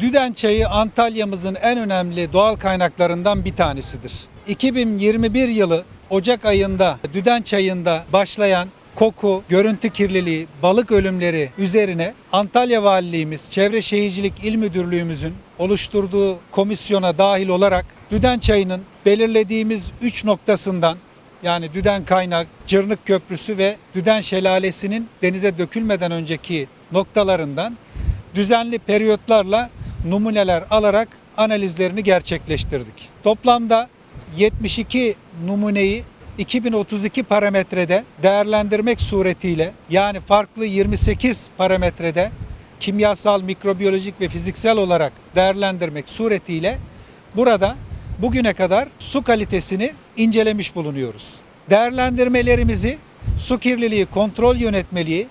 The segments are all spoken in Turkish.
Düden çayı Antalya'mızın en önemli doğal kaynaklarından bir tanesidir. 2021 yılı Ocak ayında Düden çayında başlayan koku, görüntü kirliliği, balık ölümleri üzerine Antalya Valiliğimiz, Çevre Şehircilik İl Müdürlüğümüzün oluşturduğu komisyona dahil olarak Düden çayının belirlediğimiz 3 noktasından yani Düden Kaynak, Cırnık Köprüsü ve Düden Şelalesi'nin denize dökülmeden önceki noktalarından düzenli periyotlarla numuneler alarak analizlerini gerçekleştirdik. Toplamda 72 numuneyi 2032 parametrede değerlendirmek suretiyle yani farklı 28 parametrede kimyasal, mikrobiyolojik ve fiziksel olarak değerlendirmek suretiyle burada bugüne kadar su kalitesini incelemiş bulunuyoruz. Değerlendirmelerimizi su kirliliği kontrol yönetmeliği,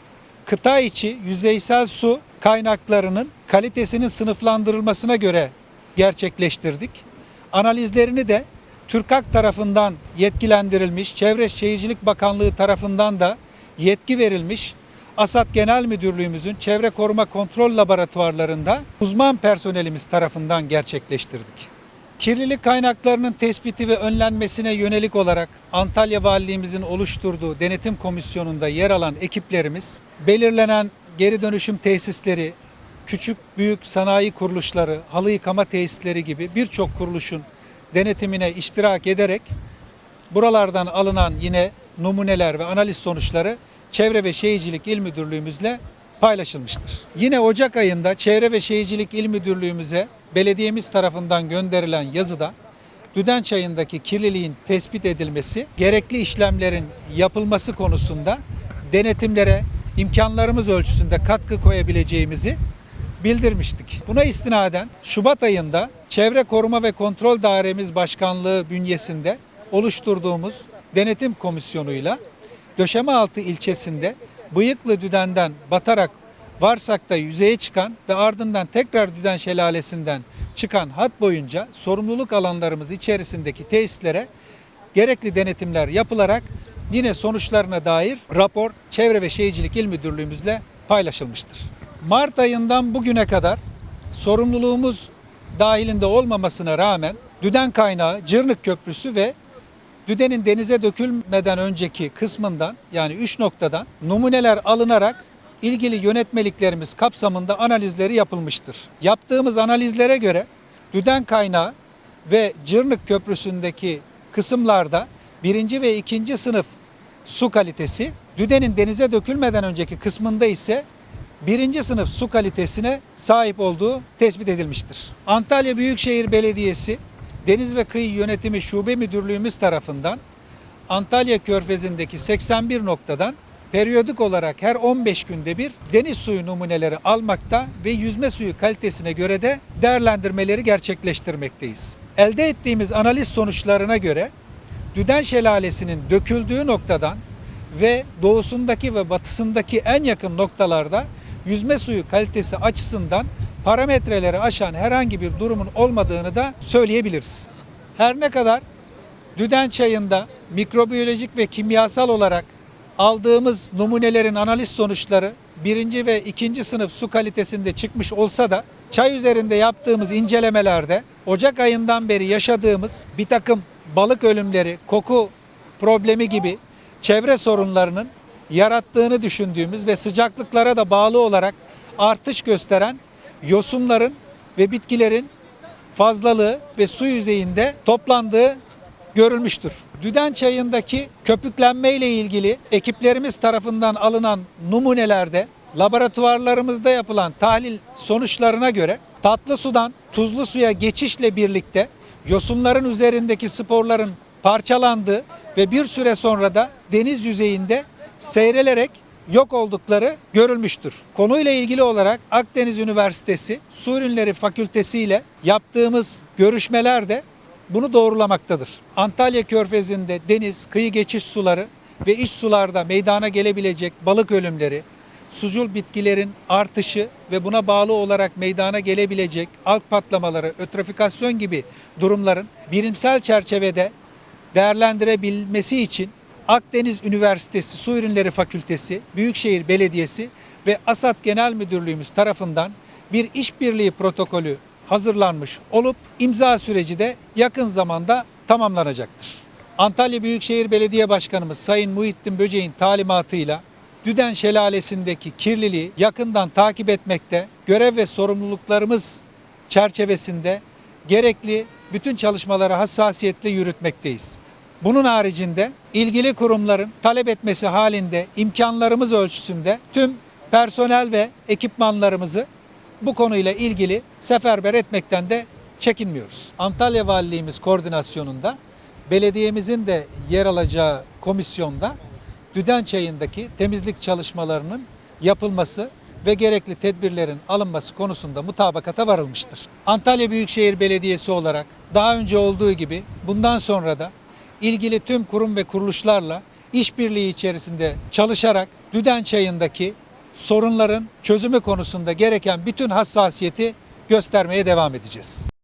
kıta içi yüzeysel su kaynaklarının kalitesinin sınıflandırılmasına göre gerçekleştirdik. Analizlerini de TÜRKAK tarafından yetkilendirilmiş, Çevre Şehircilik Bakanlığı tarafından da yetki verilmiş ASAD Genel Müdürlüğümüzün Çevre Koruma Kontrol Laboratuvarlarında uzman personelimiz tarafından gerçekleştirdik. Kirlilik kaynaklarının tespiti ve önlenmesine yönelik olarak Antalya Valiliğimizin oluşturduğu denetim komisyonunda yer alan ekiplerimiz belirlenen geri dönüşüm tesisleri, küçük büyük sanayi kuruluşları, halı yıkama tesisleri gibi birçok kuruluşun denetimine iştirak ederek buralardan alınan yine numuneler ve analiz sonuçları Çevre ve Şehircilik İl Müdürlüğümüzle paylaşılmıştır. Yine Ocak ayında Çevre ve Şehircilik İl Müdürlüğümüze belediyemiz tarafından gönderilen yazıda Düden çayındaki kirliliğin tespit edilmesi, gerekli işlemlerin yapılması konusunda denetimlere imkanlarımız ölçüsünde katkı koyabileceğimizi bildirmiştik. Buna istinaden Şubat ayında Çevre Koruma ve Kontrol Dairemiz Başkanlığı bünyesinde oluşturduğumuz denetim komisyonuyla Döşemealtı ilçesinde Bıyıklı Düden'den batarak Varsak'ta yüzeye çıkan ve ardından tekrar Düden Şelalesi'nden çıkan hat boyunca sorumluluk alanlarımız içerisindeki tesislere gerekli denetimler yapılarak yine sonuçlarına dair rapor Çevre ve Şehircilik İl Müdürlüğümüzle paylaşılmıştır. Mart ayından bugüne kadar sorumluluğumuz dahilinde olmamasına rağmen Düden kaynağı, Cırnık Köprüsü ve Düden'in denize dökülmeden önceki kısmından yani 3 noktadan numuneler alınarak ilgili yönetmeliklerimiz kapsamında analizleri yapılmıştır. Yaptığımız analizlere göre Düden kaynağı ve Cırnık Köprüsü'ndeki kısımlarda birinci ve ikinci sınıf su kalitesi, Düden'in denize dökülmeden önceki kısmında ise birinci sınıf su kalitesine sahip olduğu tespit edilmiştir. Antalya Büyükşehir Belediyesi Deniz ve Kıyı Yönetimi Şube Müdürlüğümüz tarafından Antalya Körfezi'ndeki 81 noktadan periyodik olarak her 15 günde bir deniz suyu numuneleri almakta ve yüzme suyu kalitesine göre de değerlendirmeleri gerçekleştirmekteyiz. Elde ettiğimiz analiz sonuçlarına göre Düden Şelalesi'nin döküldüğü noktadan ve doğusundaki ve batısındaki en yakın noktalarda yüzme suyu kalitesi açısından parametreleri aşan herhangi bir durumun olmadığını da söyleyebiliriz. Her ne kadar Düden çayında mikrobiyolojik ve kimyasal olarak aldığımız numunelerin analiz sonuçları birinci ve ikinci sınıf su kalitesinde çıkmış olsa da çay üzerinde yaptığımız incelemelerde Ocak ayından beri yaşadığımız bir takım balık ölümleri, koku problemi gibi çevre sorunlarının yarattığını düşündüğümüz ve sıcaklıklara da bağlı olarak artış gösteren yosunların ve bitkilerin fazlalığı ve su yüzeyinde toplandığı görülmüştür. Düden çayındaki köpüklenme ile ilgili ekiplerimiz tarafından alınan numunelerde laboratuvarlarımızda yapılan tahlil sonuçlarına göre tatlı sudan tuzlu suya geçişle birlikte yosunların üzerindeki sporların parçalandığı ve bir süre sonra da deniz yüzeyinde seyrelerek yok oldukları görülmüştür. Konuyla ilgili olarak Akdeniz Üniversitesi Su Ürünleri Fakültesi ile yaptığımız görüşmelerde bunu doğrulamaktadır. Antalya Körfezi'nde deniz, kıyı geçiş suları ve iç sularda meydana gelebilecek balık ölümleri, sucul bitkilerin artışı ve buna bağlı olarak meydana gelebilecek alg patlamaları, ötrofikasyon gibi durumların bilimsel çerçevede değerlendirebilmesi için Akdeniz Üniversitesi Su Ürünleri Fakültesi, Büyükşehir Belediyesi ve ASAD Genel Müdürlüğümüz tarafından bir işbirliği protokolü hazırlanmış olup imza süreci de yakın zamanda tamamlanacaktır. Antalya Büyükşehir Belediye Başkanımız Sayın Muhittin Böceğin talimatıyla Düden Şelalesi'ndeki kirliliği yakından takip etmekte, görev ve sorumluluklarımız çerçevesinde gerekli bütün çalışmaları hassasiyetle yürütmekteyiz. Bunun haricinde ilgili kurumların talep etmesi halinde imkanlarımız ölçüsünde tüm personel ve ekipmanlarımızı bu konuyla ilgili seferber etmekten de çekinmiyoruz. Antalya Valiliğimiz koordinasyonunda belediyemizin de yer alacağı komisyonda Düden Çayı'ndaki temizlik çalışmalarının yapılması ve gerekli tedbirlerin alınması konusunda mutabakata varılmıştır. Antalya Büyükşehir Belediyesi olarak daha önce olduğu gibi bundan sonra da ilgili tüm kurum ve kuruluşlarla işbirliği içerisinde çalışarak Düden Çayı'ndaki sorunların çözümü konusunda gereken bütün hassasiyeti göstermeye devam edeceğiz.